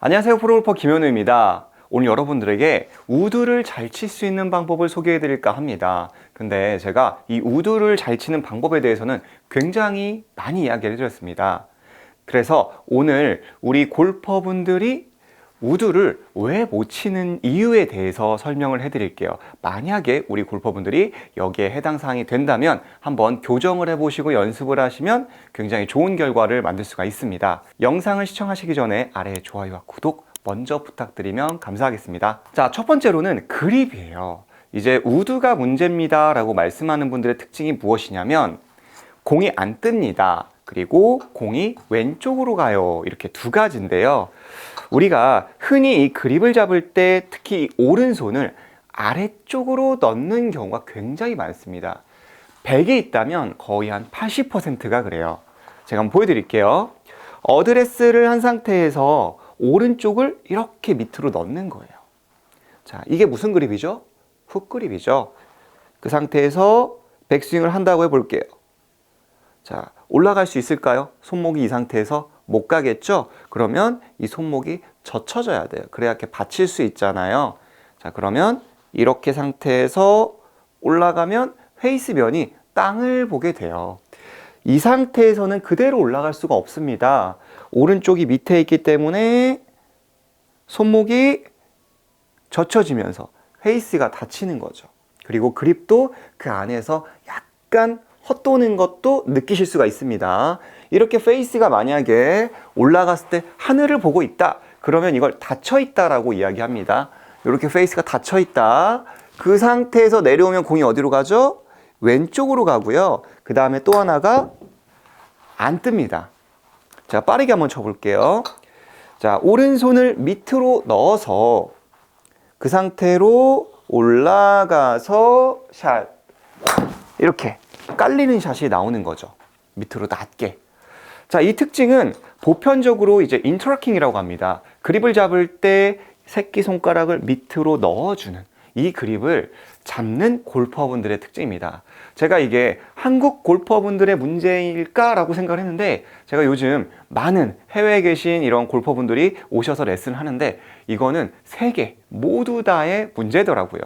안녕하세요 프로골퍼 김현우입니다. 오늘 여러분들에게 우드를 잘 칠 수 있는 방법을 소개해 드릴까 합니다. 근데 제가 이 우드를 잘 치는 방법에 대해서는 굉장히 많이 이야기를 해드렸습니다. 그래서 오늘 우리 골퍼분들이 우드를 왜 못 치는 이유에 대해서 설명을 해드릴게요. 만약에 우리 골퍼분들이 여기에 해당 사항이 된다면 한번 교정을 해보시고 연습을 하시면 굉장히 좋은 결과를 만들 수가 있습니다. 영상을 시청하시기 전에 아래 좋아요와 구독 먼저 부탁드리면 감사하겠습니다. 자, 첫 번째로는 그립이에요. 이제 우드가 문제입니다 라고 말씀하는 분들의 특징이 무엇이냐면 공이 안 뜹니다. 그리고 공이 왼쪽으로 가요. 이렇게 두 가지인데요. 우리가 흔히 이 그립을 잡을 때 특히 이 오른손을 아래쪽으로 넣는 경우가 굉장히 많습니다. 100에 있다면 거의 한 80%가 그래요. 제가 한번 보여드릴게요. 어드레스를 한 상태에서 오른쪽을 이렇게 밑으로 넣는 거예요. 자, 이게 무슨 그립이죠? 훅 그립이죠. 그 상태에서 백스윙을 한다고 해볼게요. 자, 올라갈 수 있을까요? 손목이 이 상태에서 못 가겠죠? 그러면 이 손목이 젖혀져야 돼요. 그래야 이렇게 받칠 수 있잖아요. 자, 그러면 이렇게 상태에서 올라가면 페이스면이 땅을 보게 돼요. 이 상태에서는 그대로 올라갈 수가 없습니다. 오른쪽이 밑에 있기 때문에 손목이 젖혀지면서 페이스가 닫히는 거죠. 그리고 그립도 그 안에서 약간 헛도는 것도 느끼실 수가 있습니다. 이렇게 페이스가 만약에 올라갔을 때 하늘을 보고 있다. 그러면 이걸 닫혀 있다라고 이야기합니다. 이렇게 페이스가 닫혀 있다. 그 상태에서 내려오면 공이 어디로 가죠? 왼쪽으로 가고요. 그 다음에 또 하나가 안 뜹니다. 자, 빠르게 한번 쳐볼게요. 자, 오른손을 밑으로 넣어서 그 상태로 올라가서 샷. 이렇게 깔리는 샷이 나오는 거죠. 밑으로 낮게. 자, 이 특징은 보편적으로 이제 인터라킹이라고 합니다. 그립을 잡을 때 새끼 손가락을 밑으로 넣어주는 이 그립을 잡는 골퍼분들의 특징입니다. 제가 이게 한국 골퍼분들의 문제일까라고 생각을 했는데 제가 요즘 많은 해외에 계신 이런 골퍼분들이 오셔서 레슨을 하는데 이거는 세계 모두 다의 문제더라고요.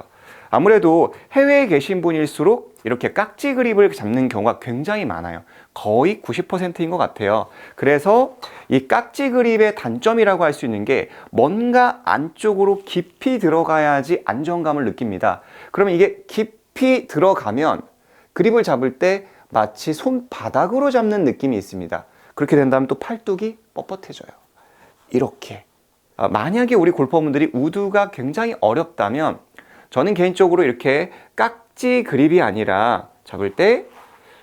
아무래도 해외에 계신 분일수록 이렇게 깍지 그립을 잡는 경우가 굉장히 많아요. 거의 90%인 것 같아요. 그래서 이 깍지 그립의 단점이라고 할 수 있는 게 뭔가 안쪽으로 깊이 들어가야지 안정감을 느낍니다. 그러면 이게 깊이 들어가면 그립을 잡을 때 마치 손바닥으로 잡는 느낌이 있습니다. 그렇게 된다면 또 팔뚝이 뻣뻣해져요. 이렇게. 아, 만약에 우리 골퍼분들이 우드가 굉장히 어렵다면 저는 개인적으로 이렇게 깍지 그립이 아니라 잡을 때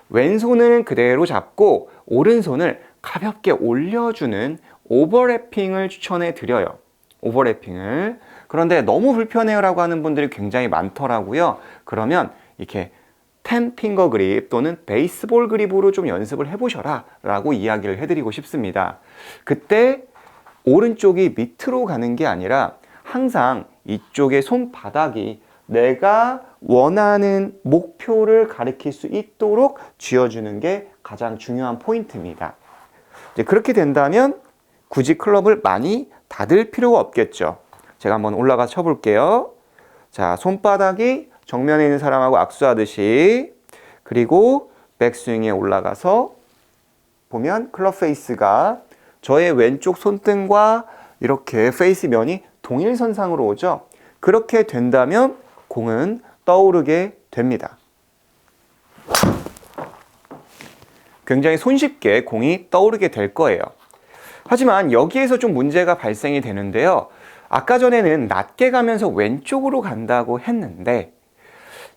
왼손은 그대로 잡고 오른손을 가볍게 올려주는 오버래핑을 추천해 드려요. 오버래핑을. 그런데 너무 불편해요 라고 하는 분들이 굉장히 많더라고요. 그러면 이렇게 텐 핑거 그립 또는 베이스볼 그립으로 좀 연습을 해보셔라 라고 이야기를 해드리고 싶습니다. 그때 오른쪽이 밑으로 가는 게 아니라 항상 이쪽의 손바닥이 내가 원하는 목표를 가리킬 수 있도록 쥐어주는 게 가장 중요한 포인트입니다. 이제 그렇게 된다면 굳이 클럽을 많이 닫을 필요가 없겠죠. 제가 한번 올라가 쳐볼게요. 자, 손바닥이 정면에 있는 사람하고 악수하듯이 그리고 백스윙에 올라가서 보면 클럽 페이스가 저의 왼쪽 손등과 이렇게 페이스 면이 동일선상으로 오죠. 그렇게 된다면 공은 떠오르게 됩니다. 굉장히 손쉽게 공이 떠오르게 될 거예요. 하지만 여기에서 좀 문제가 발생이 되는데요. 아까 전에는 낮게 가면서 왼쪽으로 간다고 했는데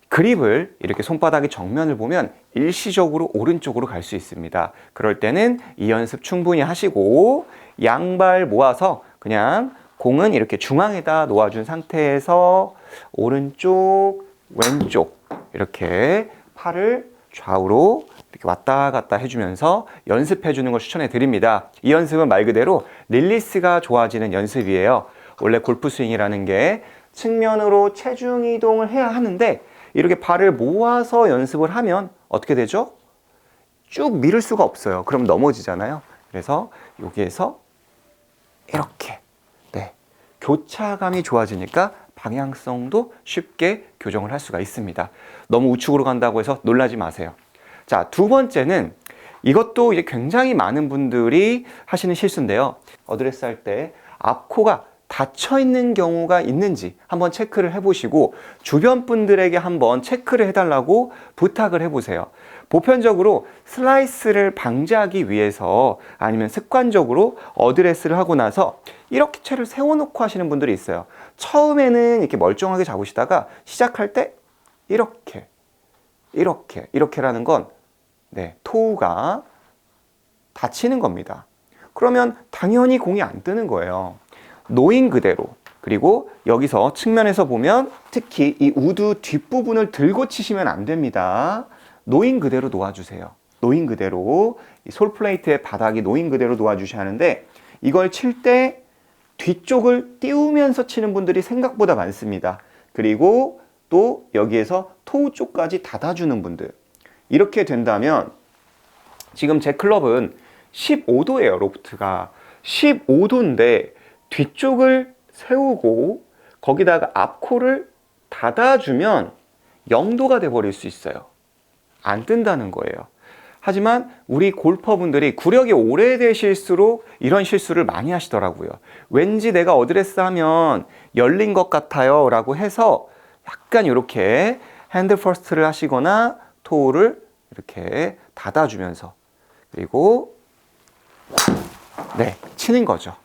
그립을 이렇게 손바닥의 정면을 보면 일시적으로 오른쪽으로 갈 수 있습니다. 그럴 때는 이 연습 충분히 하시고 양발 모아서 그냥 공은 이렇게 중앙에다 놓아준 상태에서 오른쪽, 왼쪽 이렇게 팔을 좌우로 이렇게 왔다 갔다 해주면서 연습해 주는 걸 추천해 드립니다. 이 연습은 말 그대로 릴리스가 좋아지는 연습이에요. 원래 골프 스윙이라는 게 측면으로 체중 이동을 해야 하는데 이렇게 발을 모아서 연습을 하면 어떻게 되죠? 쭉 밀을 수가 없어요. 그럼 넘어지잖아요. 그래서 여기에서 이렇게 교차감이 좋아지니까 방향성도 쉽게 교정을 할 수가 있습니다. 너무 우측으로 간다고 해서 놀라지 마세요. 자, 두 번째는 이것도 이제 굉장히 많은 분들이 하시는 실수인데요. 어드레스 할 때 앞코가 닫혀 있는 경우가 있는지 한번 체크를 해보시고 주변 분들에게 한번 체크를 해달라고 부탁을 해보세요. 보편적으로 슬라이스를 방지하기 위해서 아니면 습관적으로 어드레스를 하고 나서 이렇게 채를 세워놓고 하시는 분들이 있어요. 처음에는 이렇게 멀쩡하게 잡으시다가 시작할 때 이렇게, 이렇게, 이렇게라는 건 네, 토우가 닫히는 겁니다. 그러면 당연히 공이 안 뜨는 거예요. 놓인 그대로. 그리고 여기서 측면에서 보면 특히 이 우드 뒷부분을 들고 치시면 안 됩니다. 놓인 그대로 놓아주세요. 놓인 그대로 이 솔플레이트의 바닥이 놓인 그대로 놓아주셔야 하는데 이걸 칠 때 뒤쪽을 띄우면서 치는 분들이 생각보다 많습니다. 그리고 또 여기에서 토우 쪽까지 닫아주는 분들. 이렇게 된다면 지금 제 클럽은 15도예요, 로프트가. 15도인데 뒤쪽을 세우고 거기다가 앞코를 닫아주면 0도가 돼버릴 수 있어요. 안 뜬다는 거예요. 하지만 우리 골퍼분들이 구력이 오래되실수록 이런 실수를 많이 하시더라고요. 왠지 내가 어드레스 하면 열린 것 같아요. 라고 해서 약간 이렇게 핸드 퍼스트를 하시거나 토우를 이렇게 닫아주면서 그리고 네, 치는 거죠.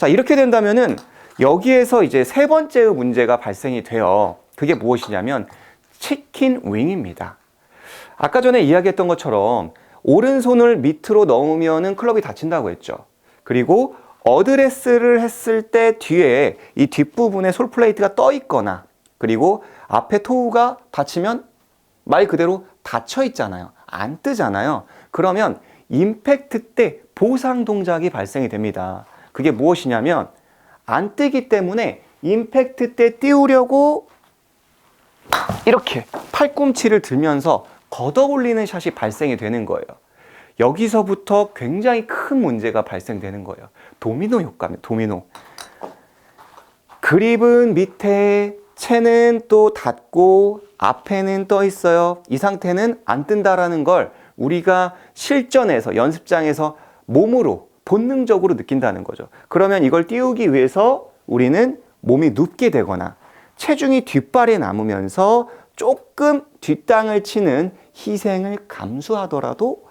자, 이렇게 된다면은 여기에서 이제 세 번째의 문제가 발생이 돼요. 그게 무엇이냐면 치킨 윙입니다. 아까 전에 이야기했던 것처럼 오른손을 밑으로 넣으면은 클럽이 다친다고 했죠. 그리고 어드레스를 했을 때 뒤에 이 뒷부분에 솔 플레이트가 떠 있거나 그리고 앞에 토우가 닫히면 말 그대로 닫혀 있잖아요. 안 뜨잖아요. 그러면 임팩트 때 보상 동작이 발생이 됩니다. 그게 무엇이냐면 안 뜨기 때문에 임팩트 때 띄우려고 이렇게 팔꿈치를 들면서 걷어 올리는 샷이 발생이 되는 거예요. 여기서부터 굉장히 큰 문제가 발생되는 거예요. 도미노 효과입니다. 도미노. 그립은 밑에 채는 또 닫고 앞에는 떠 있어요. 이 상태는 안 뜬다라는 걸 우리가 실전에서 연습장에서 몸으로 본능적으로 느낀다는 거죠. 그러면 이걸 띄우기 위해서 우리는 몸이 눕게 되거나 체중이 뒷발에 남으면서 조금 뒷땅을 치는 희생을 감수하더라도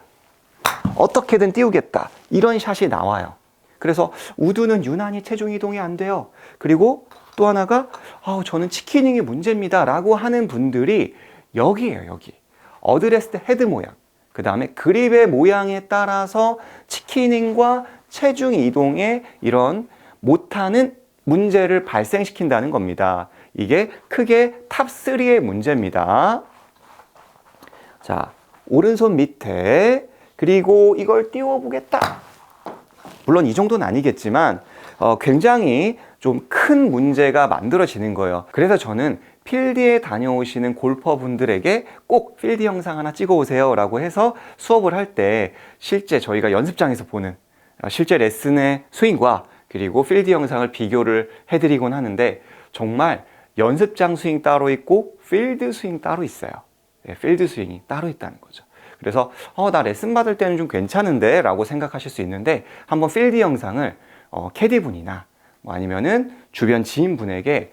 어떻게든 띄우겠다. 이런 샷이 나와요. 그래서 우드는 유난히 체중 이동이 안 돼요. 그리고 또 하나가 아우 저는 치키닝이 문제입니다. 라고 하는 분들이 여기에요, 여기. 어드레스 헤드 모양. 그 다음에 그립의 모양에 따라서 치키닝과 체중 이동에 이런 못하는 문제를 발생시킨다는 겁니다. 이게 크게 탑3의 문제입니다. 자, 오른손 밑에 그리고 이걸 띄워보겠다. 물론 이 정도는 아니겠지만 어, 굉장히 좀 큰 문제가 만들어지는 거예요. 그래서 저는 필드에 다녀오시는 골퍼분들에게 꼭 필드 영상 하나 찍어 오세요 라고 해서 수업을 할 때 실제 저희가 연습장에서 보는 어, 실제 레슨의 스윙과 그리고 필드 영상을 비교를 해드리곤 하는데 정말 연습장 스윙 따로 있고 필드 스윙 따로 있어요. 네, 필드 스윙이 따로 있다는 거죠. 그래서 어, 나 레슨 받을 때는 좀 괜찮은데 라고 생각하실 수 있는데 한번 필드 영상을 어, 캐디분이나 뭐 아니면은 주변 지인분에게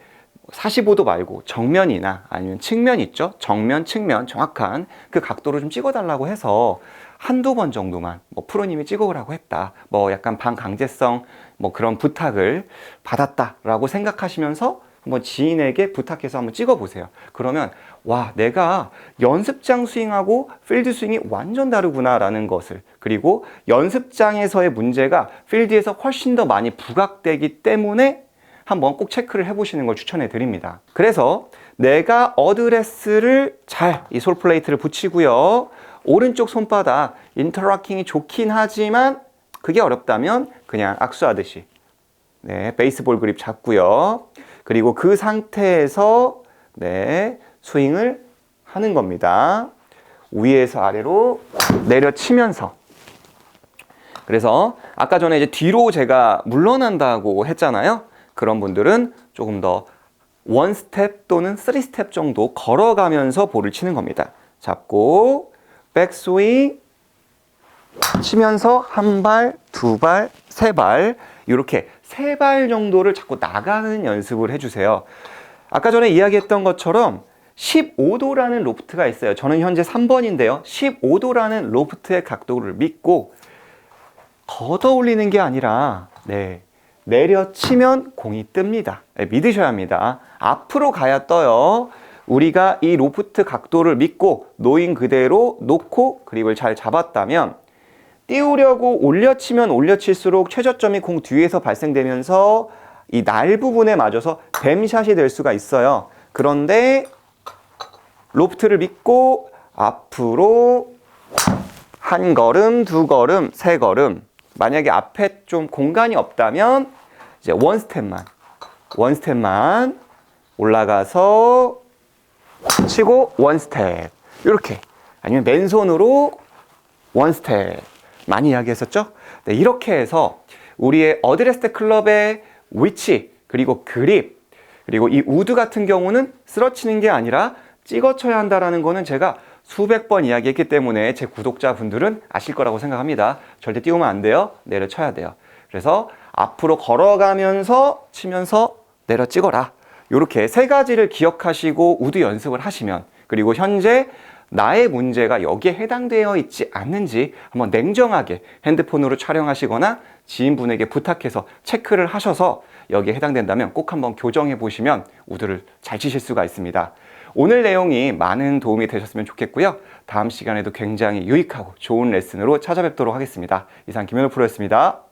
45도 말고 정면이나 아니면 측면 있죠? 정면, 측면 정확한 그 각도로 좀 찍어달라고 해서 한두 번 정도만 뭐 프로님이 찍어오라고 했다. 뭐 약간 반강제성 뭐 그런 부탁을 받았다라고 생각하시면서 한번 지인에게 부탁해서 한번 찍어보세요. 그러면 와 내가 연습장 스윙하고 필드 스윙이 완전 다르구나라는 것을 그리고 연습장에서의 문제가 필드에서 훨씬 더 많이 부각되기 때문에 한번 꼭 체크를 해보시는 걸 추천해 드립니다. 그래서 내가 어드레스를 잘 이 솔 플레이트를 붙이고요. 오른쪽 손바닥 인터락킹이 좋긴 하지만 그게 어렵다면 그냥 악수하듯이 네, 베이스볼 그립 잡고요. 그리고 그 상태에서 네, 스윙을 하는 겁니다. 위에서 아래로 내려치면서 그래서 아까 전에 이제 뒤로 제가 물러난다고 했잖아요. 그런 분들은 조금 더 원 스텝 또는 쓰리 스텝 정도 걸어가면서 볼을 치는 겁니다. 잡고 백스윙 치면서 한 발, 두 발, 세 발, 이렇게 세 발 정도를 자꾸 나가는 연습을 해주세요. 아까 전에 이야기했던 것처럼 15도라는 로프트가 있어요. 저는 현재 3번인데요. 15도라는 로프트의 각도를 믿고 걷어 올리는 게 아니라, 네, 내려치면 공이 뜹니다. 네, 믿으셔야 합니다. 앞으로 가야 떠요. 우리가 이 로프트 각도를 믿고 놓인 그대로 놓고 그립을 잘 잡았다면 띄우려고 올려치면 올려칠수록 최저점이 공 뒤에서 발생되면서 이 날 부분에 맞아서 뱀샷이 될 수가 있어요. 그런데 로프트를 믿고 앞으로 한 걸음, 두 걸음, 세 걸음. 만약에 앞에 좀 공간이 없다면 이제 원 스텝만, 원 스텝만 올라가서 치고 원 스텝. 이렇게. 아니면 맨손으로 원 스텝. 많이 이야기했었죠? 네, 이렇게 해서 우리의 어드레스트 클럽의 위치, 그리고 그립, 그리고 이 우드 같은 경우는 쓰러치는 게 아니라 찍어 쳐야 한다라는 거는 제가 수백 번 이야기했기 때문에 제 구독자분들은 아실 거라고 생각합니다. 절대 띄우면 안 돼요. 내려 쳐야 돼요. 그래서 앞으로 걸어가면서 치면서 내려 찍어라. 이렇게 세 가지를 기억하시고 우드 연습을 하시면 그리고 현재 나의 문제가 여기에 해당되어 있지 않는지 한번 냉정하게 핸드폰으로 촬영하시거나 지인분에게 부탁해서 체크를 하셔서 여기에 해당된다면 꼭 한번 교정해 보시면 우드를 잘 치실 수가 있습니다. 오늘 내용이 많은 도움이 되셨으면 좋겠고요. 다음 시간에도 굉장히 유익하고 좋은 레슨으로 찾아뵙도록 하겠습니다. 이상 김현우 프로였습니다.